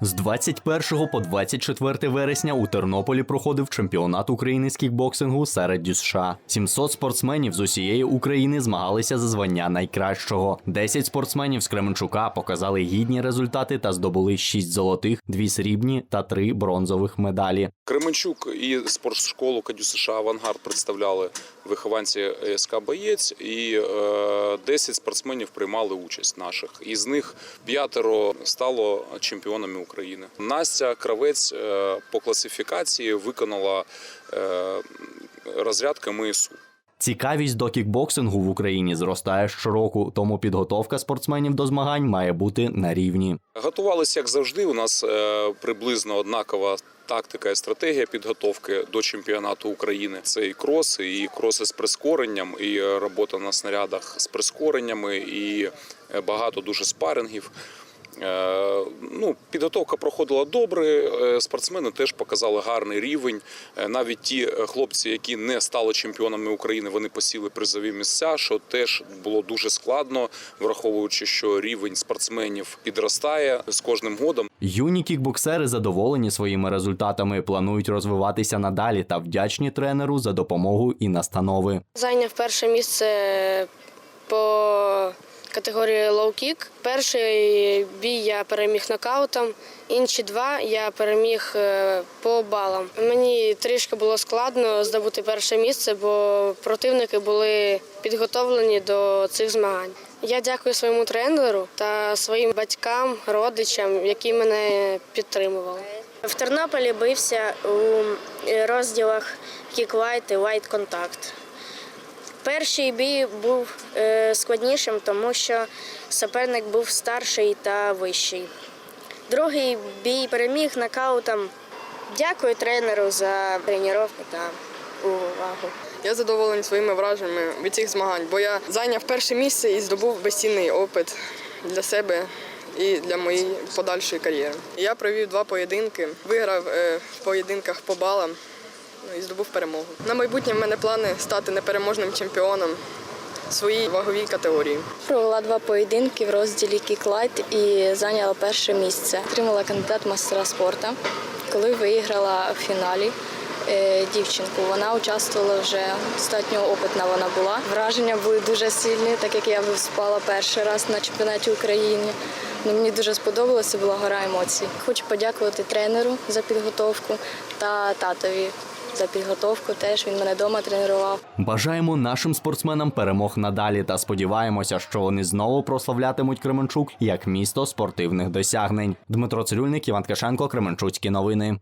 З 21 по 24 вересня у Тернополі проходив чемпіонат України з кікбоксингу серед США. 700 спортсменів з усієї України змагалися за звання найкращого. 10 спортсменів з Кременчука показали гідні результати та здобули 6 золотих, 2 срібні та 3 бронзових медалі. Кременчук і спортшколу Кадю США Авангард представляли вихованці СК Боєць, і е, 10 спортсменів приймали участь наших. Із них п'ятеро стало чемпіонами України. Настя Кравець е, по класифікації виконала е, розряд КМСУ. Цікавість до кікбоксингу в Україні зростає щороку, тому підготовка спортсменів до змагань має бути на рівні. Готувалися як завжди. У нас е, приблизно однакова тактика і стратегія підготовки до чемпіонату України. Це і кроси, і кроси з прискоренням, і е, робота на снарядах з прискореннями, і е, багато дуже спарингів. Ну, підготовка проходила добре. е, Спортсмени теж показали гарний рівень. Е, Навіть ті е, хлопці, які не стали чемпіонами України, вони посіли призові місця, що теж було дуже складно, враховуючи, що рівень спортсменів підростає з кожним годом. Юні кікбоксери задоволені своїми результатами, планують розвиватися надалі та вдячні тренеру за допомогу і настанови. Зайняв перше місце по категорії лоу-кік. Перший бій я переміг нокаутом, інші два я переміг е, по балам. Мені трішки було складно здобути перше місце, бо противники були підготовлені до цих змагань. Я дякую своєму тренеру та своїм батькам, родичам, які мене підтримували. В Тернополі бився у розділах кік-лайт і лайт-контакт. Перший бій був е, складнішим, тому що суперник був старший та вищий. Другий бій переміг нокаутом. Дякую тренеру за тренування та увагу. Я задоволений своїми враженнями від цих змагань, бо я зайняв перше місце і здобув безцінний опит для себе і для моєї подальшої кар'єри. Я провів два поєдинки, виграв е, в поєдинках по балам і здобув перемогу. На майбутнє в мене плани стати непереможним чемпіоном своїй ваговій категорії. Провела два поєдинки в розділі кік-лайт і зайняла перше місце. Отримала кандидат мастера спорту, коли виграла в фіналі. е, Дівчинку вона участвувала вже достатньо опитна. Вона була. Враження були дуже сильні, так як я виступала перший раз на чемпіонаті України. Ну, мені дуже сподобалося, була гора емоцій. Хочу подякувати тренеру за підготовку та татові за підготовку. Теж він мене вдома тренував. Бажаємо нашим спортсменам перемог надалі та сподіваємося, що вони знову прославлятимуть Кременчук як місто спортивних досягнень. Дмитро Цирюльник, Іван Ткашенко, Кременчуцькі новини.